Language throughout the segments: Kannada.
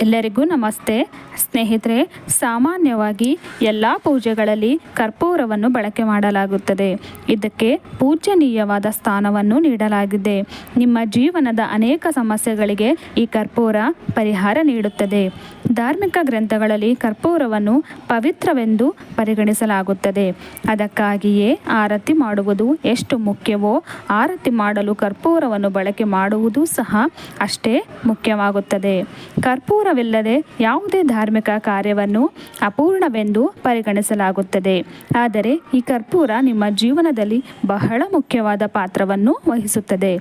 ಎಲ್ಲರಿಗೂ ನಮಸ್ತೆ. ಸ್ನೇಹಿತರೆ, ಸಾಮಾನ್ಯವಾಗಿ ಎಲ್ಲ ಪೂಜೆಗಳಲ್ಲಿ ಕರ್ಪೂರವನ್ನು ಬಳಕೆ ಮಾಡಲಾಗುತ್ತದೆ. ಇದಕ್ಕೆ ಪೂಜನೀಯವಾದ ಸ್ಥಾನವನ್ನು ನೀಡಲಾಗಿದೆ. ನಿಮ್ಮ ಜೀವನದ ಅನೇಕ ಸಮಸ್ಯೆಗಳಿಗೆ ಈ ಕರ್ಪೂರ ಪರಿಹಾರ ನೀಡುತ್ತದೆ. ಧಾರ್ಮಿಕ ಗ್ರಂಥಗಳಲ್ಲಿ ಕರ್ಪೂರವನ್ನು ಪವಿತ್ರವೆಂದು ಪರಿಗಣಿಸಲಾಗುತ್ತದೆ. ಅದಕ್ಕಾಗಿಯೇ ಆರತಿ ಮಾಡುವುದು ಎಷ್ಟು ಮುಖ್ಯವೋ, ಆರತಿ ಮಾಡಲು ಕರ್ಪೂರವನ್ನು ಬಳಕೆ ಮಾಡುವುದು ಸಹ ಅಷ್ಟೇ ಮುಖ್ಯವಾಗುತ್ತದೆ. ಕರ್ಪೂರವಿಲ್ಲದೆ ಯಾವುದೇ ಧಾರ್ಮಿಕ ಕಾರ್ಯವನ್ನು ಅಪೂರ್ಣವೆಂದು ಪರಿಗಣಿಸಲಾಗುತ್ತದೆ. ಆದರೆ ಈ ಕರ್ಪೂರ ನಿಮ್ಮ ಜೀವನದಲ್ಲಿ ಬಹಳ ಮುಖ್ಯವಾದ ಪಾತ್ರವನ್ನು ವಹಿಸುತ್ತದೆ.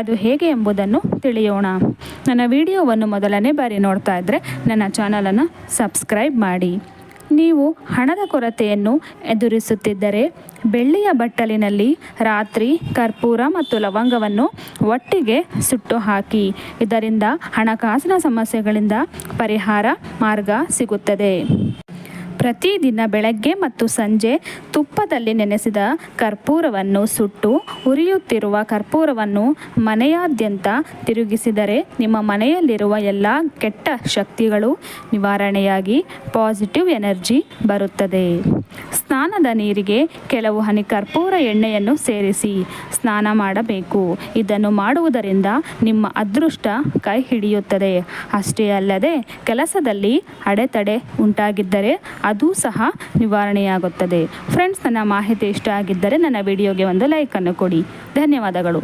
ಅದು ಹೇಗೆ ಎಂಬುದನ್ನು ತಿಳಿಯೋಣ. ನನ್ನ ವಿಡಿಯೋವನ್ನು ಮೊದಲನೇ ಬಾರಿ ನೋಡ್ತಾ ಇದ್ದರೆ ನನ್ನ ಚಾನಲನ್ನು ಸಬ್ಸ್ಕ್ರೈಬ್ ಮಾಡಿ. ನೀವು ಹಣದ ಕೊರತೆಯನ್ನು ಎದುರಿಸುತ್ತಿದ್ದರೆ ಬೆಳ್ಳಿಯ ಬಟ್ಟಲಿನಲ್ಲಿ ರಾತ್ರಿ, ಕರ್ಪೂರ ಮತ್ತು ಲವಂಗವನ್ನು ಒಟ್ಟಿಗೆ ಸುಟ್ಟು ಹಾಕಿ ಇದರಿಂದ ಹಣಕಾಸಿನ ಸಮಸ್ಯೆಗಳಿಂದ ಪರಿಹಾರ ಮಾರ್ಗ ಸಿಗುತ್ತದೆ. ಪ್ರತಿದಿನ ಬೆಳಗ್ಗೆ ಮತ್ತು ಸಂಜೆ ತುಪ್ಪದಲ್ಲಿ ನೆನೆಸಿದ ಕರ್ಪೂರವನ್ನು ಸುಟ್ಟು ಉರಿಯುತ್ತಿರುವ ಕರ್ಪೂರವನ್ನು ಮನೆಯಾದ್ಯಂತ ತಿರುಗಿಸಿದರೆ ನಿಮ್ಮ ಮನೆಯಲ್ಲಿರುವ ಎಲ್ಲ ಕೆಟ್ಟ ಶಕ್ತಿಗಳು ನಿವಾರಣೆಯಾಗಿ ಪಾಸಿಟಿವ್ ಎನರ್ಜಿ ಬರುತ್ತದೆ. ಸ್ನಾನದ ನೀರಿಗೆ ಕೆಲವು ಹನಿ ಕರ್ಪೂರ ಎಣ್ಣೆಯನ್ನು ಸೇರಿಸಿ ಸ್ನಾನ ಮಾಡಬೇಕು. ಇದನ್ನು ಮಾಡುವುದರಿಂದ ನಿಮ್ಮ ಅದೃಷ್ಟ ಕೈ ಹಿಡಿಯುತ್ತದೆ. ಅಷ್ಟೇ ಅಲ್ಲದೆ ಕೆಲಸದಲ್ಲಿ ಅಡೆತಡೆ ಉಂಟಾಗಿದ್ದರೆ ಅದು ಸಹ ನಿವಾರಣೆಯಾಗುತ್ತದೆ. ಫ್ರೆಂಡ್ಸ್ ನನ್ನ ಮಾಹಿತಿ ಇಷ್ಟ ಆಗಿದ್ದರೆ ನನ್ನ ವಿಡಿಯೋಗೆ ಒಂದು ಲೈಕನ್ನು ಕೊಡಿ. ಧನ್ಯವಾದಗಳು.